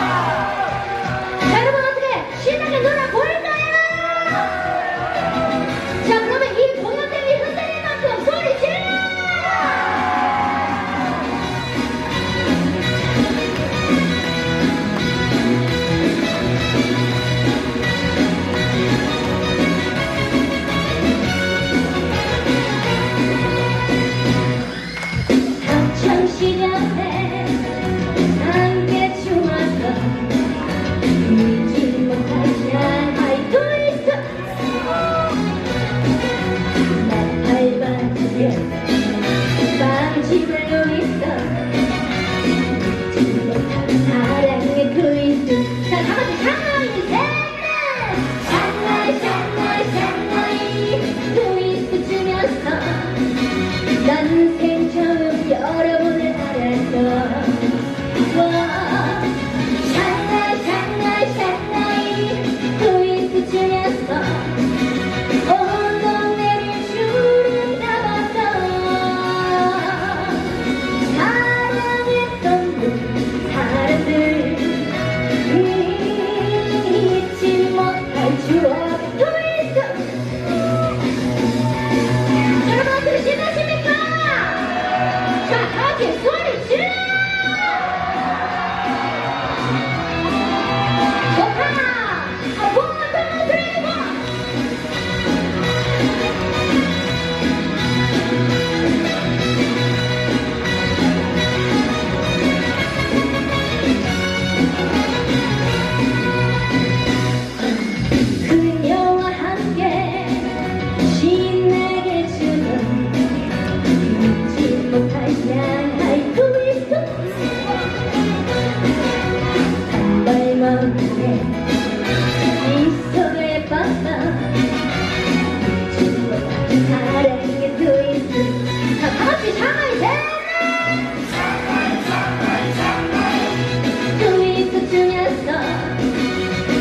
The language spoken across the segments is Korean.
Wow. She ran away. 같이 상을 세네 꿈이 또 중요했어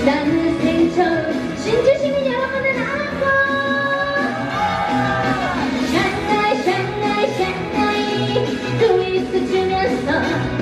나는 생처럼 진주시민 여러분은 알고 샹나이 샹나이 샹나이. 꿈이 또 중요했어